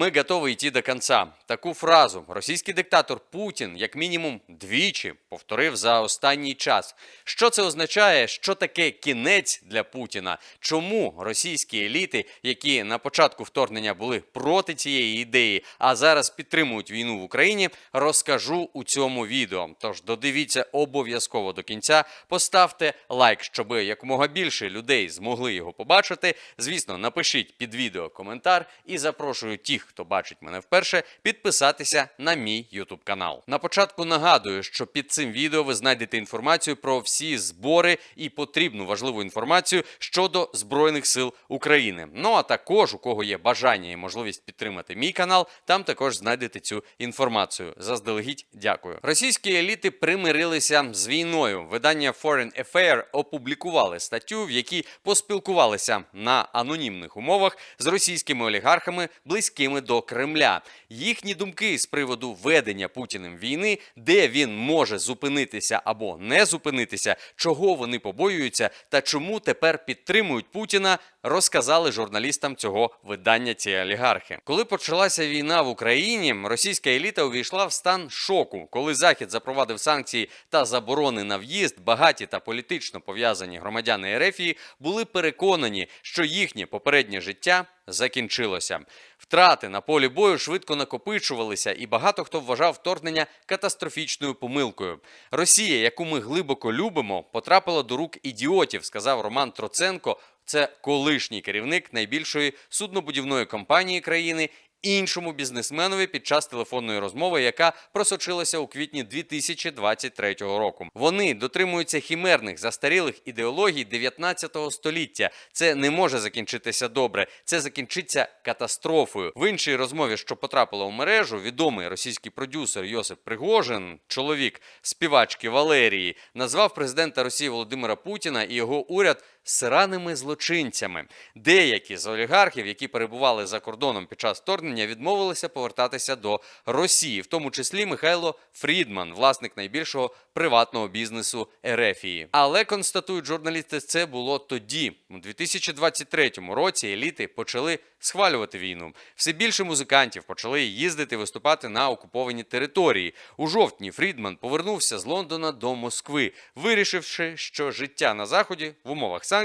Ми готовы йти до кінця. Таку фразу російський диктатор Путін, як мінімум, двічі повторив за останній час. Що це означає? Що таке кінець для Путіна? Чому російські еліти, які на початку вторгнення були проти цієї ідеї, а зараз підтримують війну в Україні, розкажу у цьому відео. Тож додивіться обов'язково до кінця. Поставте лайк, щоб якомога більше людей змогли його побачити. Звісно, напишіть під відео коментар і запрошую тих, хто бачить мене вперше, підписатися на мій YouTube канал. На початку нагадую, що під цим відео ви знайдете інформацію про всі збори і потрібну важливу інформацію щодо збройних сил України. Ну а також у кого є бажання і можливість підтримати мій канал, там також знайдете цю інформацію. Заздалегідь дякую. Російські еліти примирилися з війною. Видання Foreign Affair опублікували статтю, в якій поспілкувалися на анонімних умовах з російськими олігархами, близькими до Кремля. Їхні думки з приводу ведення Путіним війни, де він може зупинитися або не зупинитися, чого вони побоюються та чому тепер підтримують Путіна, розказали журналістам цього видання ці олігархи. Коли почалася війна в Україні, російська еліта увійшла в стан шоку, коли Захід запровадив санкції та заборони на в'їзд, багаті та політично пов'язані громадяни Ерефії були переконані, що їхнє попереднє життя закінчилося. Втрати на полі бою швидко накопичувалися, і багато хто вважав вторгнення катастрофічною помилкою. Росія, яку ми глибоко любимо, потрапила до рук ідіотів, сказав Роман Троценко. Це колишній керівник найбільшої суднобудівної компанії країни. Іншому бізнесменові під час телефонної розмови, яка просочилася у квітні 2023 року. Вони дотримуються хімерних застарілих ідеологій 19 століття. Це не може закінчитися добре. Це закінчиться катастрофою. В іншій розмові, що потрапила у мережу, відомий російський продюсер Йосип Пригожин, чоловік співачки Валерії, назвав президента Росії Володимира Путіна і його уряд сираними злочинцями. Деякі з олігархів, які перебували за кордоном під час вторгнення, відмовилися повертатися до Росії, в тому числі Михайло Фрідман, власник найбільшого приватного бізнесу Ерефії. Але констатують журналісти, це було тоді, у 2023 році. Еліти почали схвалювати війну. Все більше музикантів почали їздити виступати на окуповані території. У жовтні Фрідман повернувся з Лондона до Москви, вирішивши, що життя на заході в умовах санкцій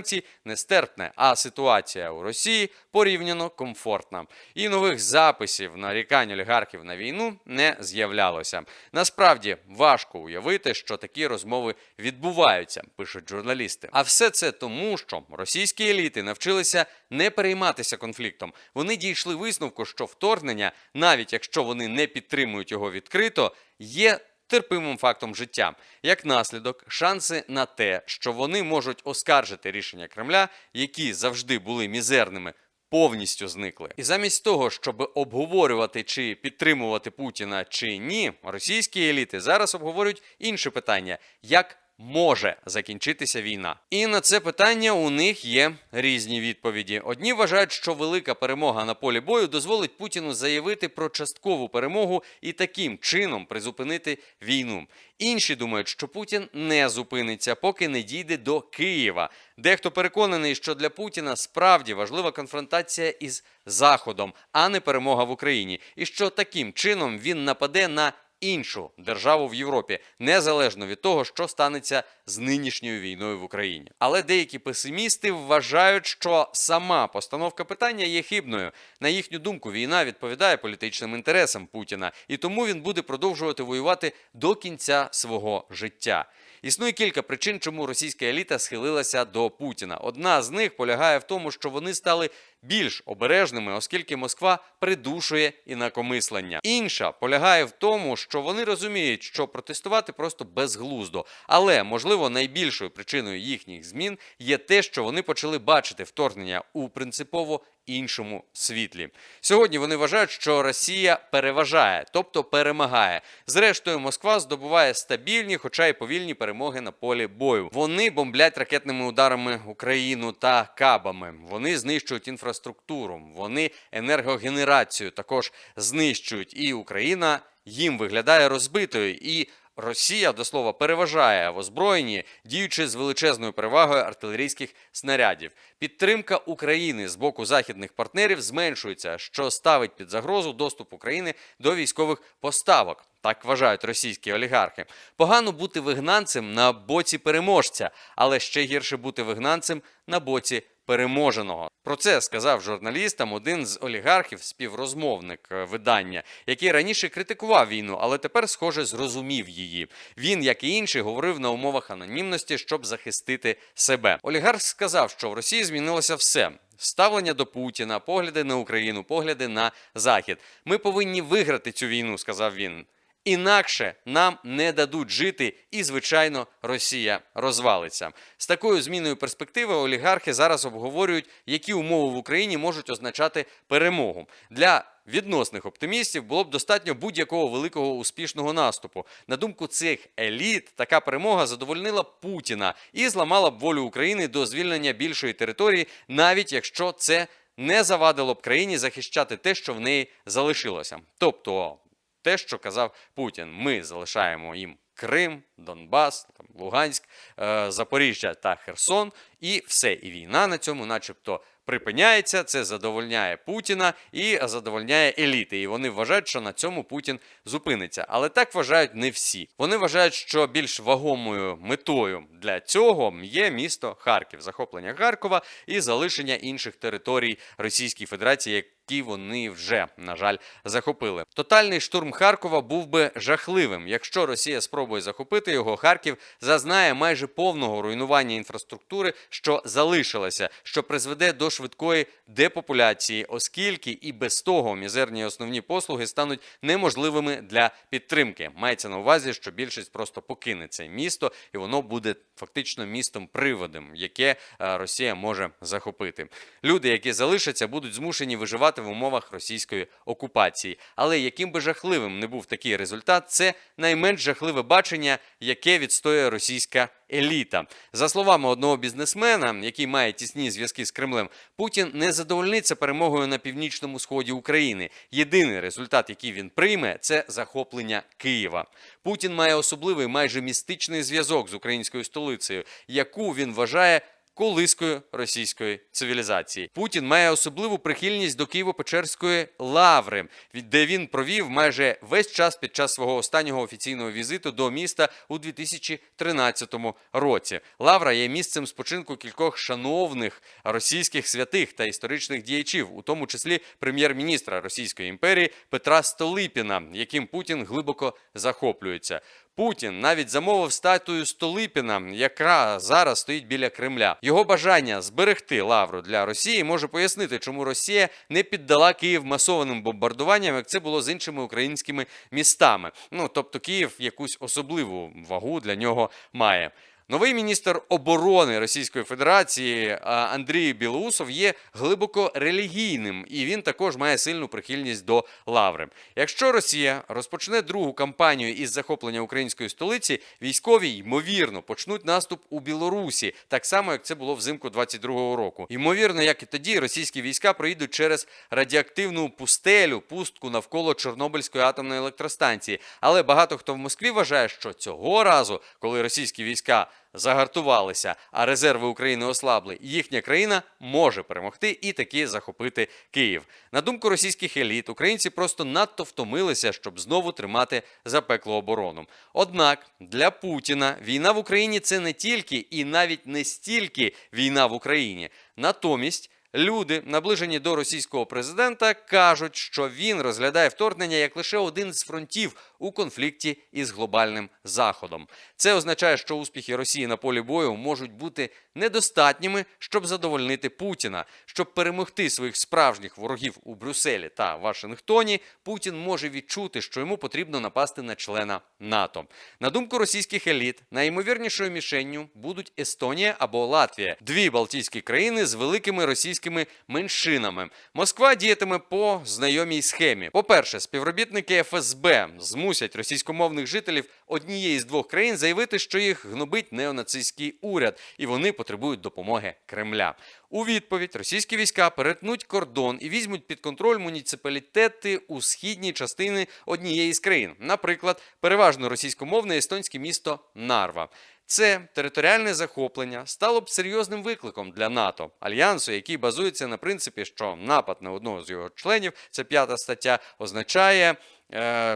нестерпне, а ситуація у Росії порівняно комфортна. І нових записів нарікань олігархів на війну не з'являлося. Насправді важко уявити, що такі розмови відбуваються, пишуть журналісти. А все це тому, що російські еліти навчилися не перейматися конфліктом. Вони дійшли висновку, що вторгнення, навіть якщо вони не підтримують його відкрито, є терпимим фактом життя. Як наслідок, шанси на те, що вони можуть оскаржити рішення Кремля, які завжди були мізерними. Повністю зникли, і замість того, щоб обговорювати чи підтримувати Путіна чи ні, російські еліти зараз обговорюють інше питання: як може закінчитися війна? І на це питання у них є різні відповіді. Одні вважають, що велика перемога на полі бою дозволить Путіну заявити про часткову перемогу і таким чином призупинити війну. Інші думають, що Путін не зупиниться, поки не дійде до Києва. Дехто переконаний, що для Путіна справді важлива конфронтація із Заходом, а не перемога в Україні, і що таким чином він нападе на іншу державу в Європі, незалежно від того, що станеться з нинішньою війною в Україні. Але деякі песимісти вважають, що сама постановка питання є хибною. На їхню думку, війна відповідає політичним інтересам Путіна, і тому він буде продовжувати воювати до кінця свого життя. Існує кілька причин, чому російська еліта схилилася до Путіна. Одна з них полягає в тому, що вони стали більш обережними, оскільки Москва придушує інакомислення. Інша полягає в тому, що вони розуміють, що протестувати просто безглуздо. Але можливо найбільшою причиною їхніх змін є те, що вони почали бачити вторгнення у принципово іншому світлі. Сьогодні вони вважають, що Росія переважає, тобто перемагає. Зрештою, Москва здобуває стабільні, хоча й повільні перемоги на полі бою. Вони бомблять ракетними ударами Україну та кабами. Вони знищують інфраструктуру, вони енергогенерацію також знищують. І Україна їм виглядає розбитою і Росія до слова переважає в озброєнні, діючи з величезною перевагою артилерійських снарядів. Підтримка України з боку західних партнерів зменшується, що ставить під загрозу доступ України до військових поставок. Так вважають російські олігархи. Погано бути вигнанцем на боці переможця, але ще гірше бути вигнанцем на боці переможеного. Про це сказав журналістам один з олігархів, співрозмовник е, видання, який раніше критикував війну, але тепер, схоже, зрозумів її. Він, як і інші, говорив на умовах анонімності, щоб захистити себе. Олігарх сказав, що в Росії змінилося все. Ставлення до Путіна, погляди на Україну, погляди на Захід. Ми повинні виграти цю війну, сказав він. Інакше нам не дадуть жити, і звичайно, Росія розвалиться. З такою зміною перспективи олігархи зараз обговорюють, які умови в Україні можуть означати перемогу для. Відносних оптимістів було б достатньо будь-якого великого успішного наступу. На думку цих еліт, така перемога задовольнила б Путіна і зламала б волю України до звільнення більшої території, навіть якщо це не завадило б країні захищати те, що в неї залишилося. Тобто те, що казав Путін. Ми залишаємо їм Крим, Донбас, Луганськ, е, Запоріжжя та Херсон, і все. І війна на цьому, начебто, припиняється. Це задовольняє Путіна і задовольняє еліти. І вони вважають, що на цьому Путін зупиниться. Але так вважають не всі. Вони вважають, що більш вагомою метою для цього є місто Харків, захоплення Харкова і залишення інших територій Російської Федерації. Які вони вже на жаль захопили. Тотальний штурм Харкова був би жахливим. Якщо Росія спробує захопити його, Харків зазнає майже повного руйнування інфраструктури, що залишилася, що призведе до швидкої депопуляції, оскільки і без того мізерні основні послуги стануть неможливими для підтримки. Мається на увазі, що більшість просто покине це місто, і воно буде фактично містом приводом, яке е, Росія може захопити. Люди, які залишаться, будуть змушені виживати в умовах російської окупації. Але яким би жахливим не був такий результат, це найменш жахливе бачення, яке відстоює російська еліта. За словами одного бізнесмена, який має тісні зв'язки з Кремлем, Путін не задовольниться перемогою на північному сході України. Єдиний результат, який він прийме, це захоплення Києва. Путін має особливий майже містичний зв'язок з українською столицею, яку він вважає колискою російської цивілізації. Путін має особливу прихильність до Києво-Печерської лаври, де він провів майже весь час під час свого останнього офіційного візиту до міста у 2013 році. Лавра є місцем спочинку кількох шановних російських святих та історичних діячів, у тому числі прем'єр-міністра Російської імперії Петра Столипіна, яким Путін глибоко захоплюється. Путін навіть замовив статую Столипіна, яка зараз стоїть біля Кремля. Його бажання зберегти лавру для Росії може пояснити, чому Росія не піддала Київ масованим бомбардуванням, як це було з іншими українськими містами. Ну тобто Київ якусь особливу вагу для нього має. Новий міністр оборони Російської Федерації Андрій Білоусов є глибоко релігійним, і він також має сильну прихильність до лаври. Якщо Росія розпочне другу кампанію із захоплення української столиці, військові ймовірно почнуть наступ у Білорусі, так само як це було взимку 22-го року. Ймовірно, як і тоді, російські війська проїдуть через радіоактивну пустелю, пустку навколо Чорнобильської атомної електростанції. Але багато хто в Москві вважає, що цього разу, коли російські війська загартувалися, а резерви України ослабли, їхня країна може перемогти і таки захопити Київ. На думку російських еліт, українці просто надто втомилися, щоб знову тримати запеклу оборону. Однак для Путіна війна в Україні це не тільки і навіть не стільки війна в Україні. Натомість. Люди, наближені до російського президента, кажуть, що він розглядає вторгнення як лише один з фронтів у конфлікті із глобальним заходом. Це означає, що успіхи Росії на полі бою можуть бути недостатніми, щоб задовольнити Путіна. Щоб перемогти своїх справжніх ворогів у Брюсселі та Вашингтоні, Путін може відчути, що йому потрібно напасти на члена НАТО. На думку російських еліт, найімовірнішою мішенню будуть Естонія або Латвія, дві балтійські країни з великими російськими меншинами. Москва діятиме по знайомій схемі. По-перше, співробітники ФСБ змусять російськомовних жителів однієї з двох країн заявити, що їх гнобить неонацистський уряд, і вони потребують допомоги Кремля. У відповідь російські війська перетнуть кордон і візьмуть під контроль муніципалітети у східній частини однієї з країн, наприклад, переважно російськомовне естонське місто Нарва. Це територіальне захоплення стало б серйозним викликом для НАТО, альянсу, який базується на принципі, що напад на одного з його членів, це п'ята стаття, означає,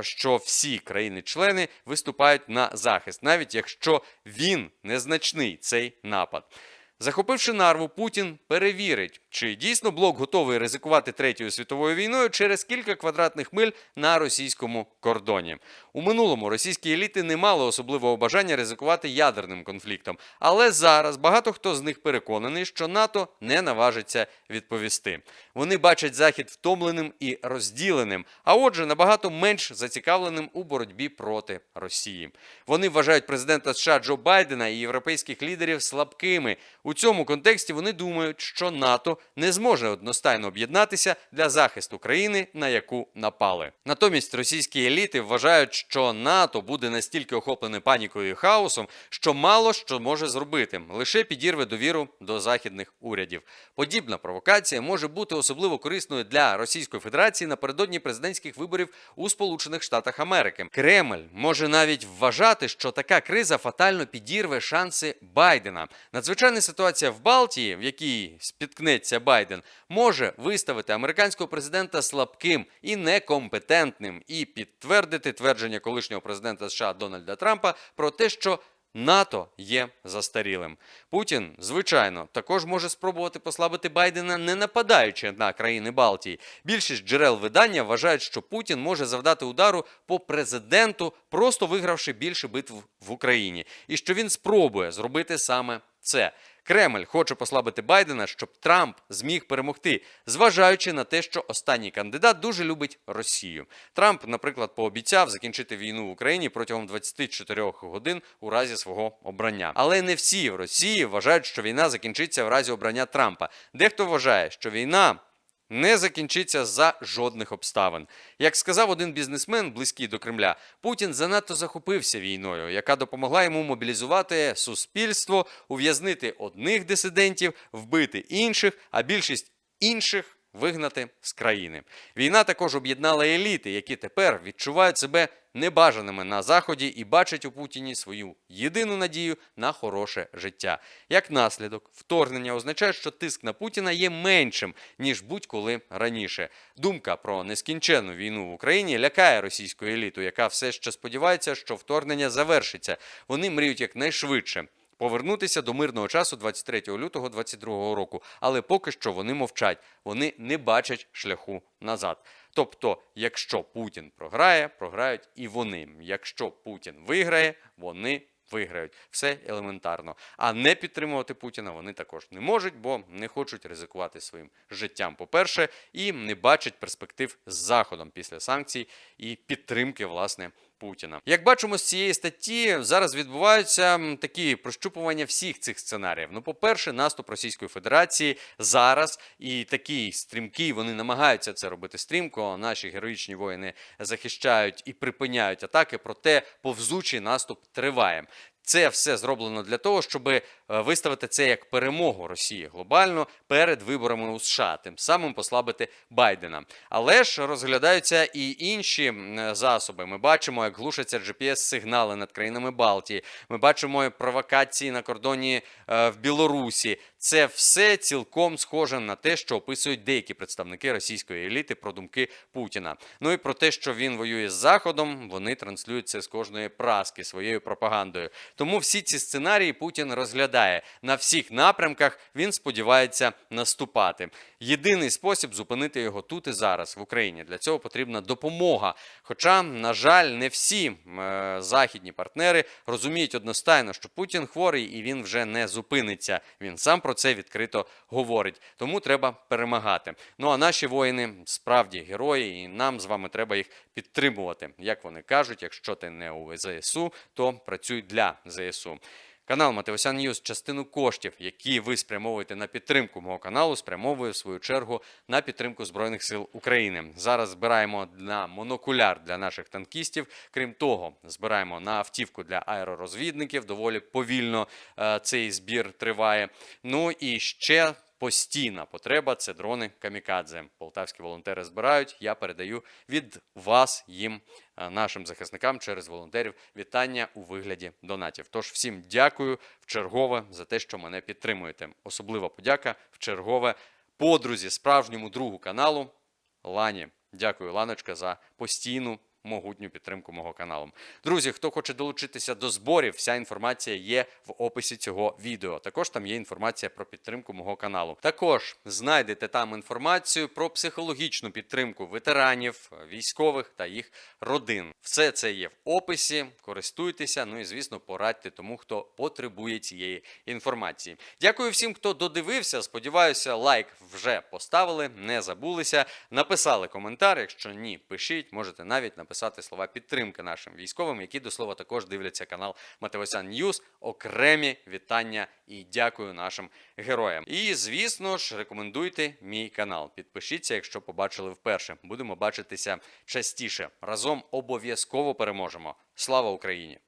що всі країни-члени виступають на захист, навіть якщо він незначний цей напад. Захопивши нарву, Путін перевірить, чи дійсно блок готовий ризикувати третьою світовою війною через кілька квадратних миль на російському кордоні. У минулому російські еліти не мали особливого бажання ризикувати ядерним конфліктом, але зараз багато хто з них переконаний, що НАТО не наважиться відповісти. Вони бачать захід втомленим і розділеним, а отже, набагато менш зацікавленим у боротьбі проти Росії. Вони вважають президента США Джо Байдена і європейських лідерів слабкими. У цьому контексті вони думають, що НАТО не зможе одностайно об'єднатися для захисту країни, на яку напали. Натомість російські еліти вважають, що НАТО буде настільки охоплене панікою і хаосом, що мало що може зробити, лише підірве довіру до західних урядів. Подібна провокація може бути особливо корисною для Російської Федерації напередодні президентських виборів у Сполучених Штатах Америки. Кремль може навіть вважати, що така криза фатально підірве шанси Байдена. Надзвичайна ситуація в Балтії, в якій спіткнеться Байден, може виставити американського президента слабким і некомпетентним і підтвердити твердження колишнього президента США Дональда Трампа про те, що НАТО є застарілим. Путін, звичайно, також може спробувати послабити Байдена, не нападаючи на країни Балтії. Більшість джерел видання вважають, що Путін може завдати удару по президенту, просто вигравши більше битв в Україні, і що він спробує зробити саме це. Кремль хоче послабити Байдена, щоб Трамп зміг перемогти, зважаючи на те, що останній кандидат дуже любить Росію. Трамп, наприклад, пообіцяв закінчити війну в Україні протягом 24 годин у разі свого обрання. Але не всі в Росії вважають, що війна закінчиться в разі обрання Трампа. Дехто вважає, що війна не закінчиться за жодних обставин. Як сказав один бізнесмен, близький до Кремля, Путін занадто захопився війною, яка допомогла йому мобілізувати суспільство, ув'язнити одних дисидентів, вбити інших, а більшість інших вигнати з країни. Війна також об'єднала еліти, які тепер відчувають себе небажаними на заході і бачать у Путіні свою єдину надію на хороше життя. Як наслідок, вторгнення означає, що тиск на Путіна є меншим ніж будь-коли раніше. Думка про нескінченну війну в Україні лякає російську еліту, яка все ще сподівається, що вторгнення завершиться. Вони мріють якнайшвидше. Повернутися до мирного часу 23 лютого 2022 року, але поки що вони мовчать, вони не бачать шляху назад. Тобто, якщо Путін програє, програють і вони. Якщо Путін виграє, вони виграють. Все елементарно. А не підтримувати Путіна вони також не можуть, бо не хочуть ризикувати своїм життям. По-перше, і не бачать перспектив з заходом після санкцій і підтримки власне. Путіна, як бачимо з цієї статті, зараз відбуваються такі прощупування всіх цих сценаріїв. Ну, по-перше, наступ Російської Федерації зараз і такий стрімкий, вони намагаються це робити стрімко. Наші героїчні воїни захищають і припиняють атаки, проте повзучий наступ триває. Це все зроблено для того, щоб виставити це як перемогу Росії глобально перед виборами у США, тим самим послабити Байдена. Але ж розглядаються і інші засоби. Ми бачимо, як глушаться GPS-сигнали над країнами Балтії. Ми бачимо провокації на кордоні е, в Білорусі. Це все цілком схоже на те, що описують деякі представники російської еліти про думки Путіна. Ну і про те, що він воює з Заходом, вони транслюють це з кожної праски своєю пропагандою. Тому всі ці сценарії Путін розглядає на всіх напрямках. Він сподівається наступати. Єдиний спосіб зупинити його тут і зараз в Україні. Для цього потрібна допомога. Хоча, на жаль, не всі е, західні партнери розуміють одностайно, що Путін хворий і він вже не зупиниться. Він сам про це відкрито говорить. Тому треба перемагати. Ну а наші воїни справді герої, і нам з вами треба їх підтримувати. Як вони кажуть, якщо ти не у ЗСУ, то працюй для ЗСУ. Канал Матеосян Ньюз частину коштів, які ви спрямовуєте на підтримку мого каналу, спрямовує в свою чергу на підтримку Збройних сил України. Зараз збираємо на монокуляр для наших танкістів. Крім того, збираємо на автівку для аеророзвідників. Доволі повільно е, цей збір триває. Ну і ще постійна потреба це дрони камікадзе. Полтавські волонтери збирають. Я передаю від вас їм, е, нашим захисникам, через волонтерів вітання у вигляді донатів. Тож всім дякую в чергове за те, що мене підтримуєте. Особлива подяка в чергове подрузі, справжньому другу каналу Лані. Дякую, Ланочка, за постійну могутню підтримку мого каналу. Друзі, хто хоче долучитися до зборів, вся інформація є в описі цього відео. Також там є інформація про підтримку мого каналу. Також знайдете там інформацію про психологічну підтримку ветеранів, військових та їх родин. Все це є в описі. Користуйтеся. Ну і звісно, порадьте тому, хто потребує цієї інформації. Дякую всім, хто додивився. Сподіваюся, лайк вже поставили, не забулися. Написали коментар. Якщо ні, пишіть, можете навіть написати слова підтримки нашим військовим, які до слова також дивляться канал Матевосян Ньюз. Окремі вітання і дякую нашим героям. І звісно ж, рекомендуйте мій канал. Підпишіться, якщо побачили вперше. Будемо бачитися частіше. Разом обов'язково переможемо. Слава Україні!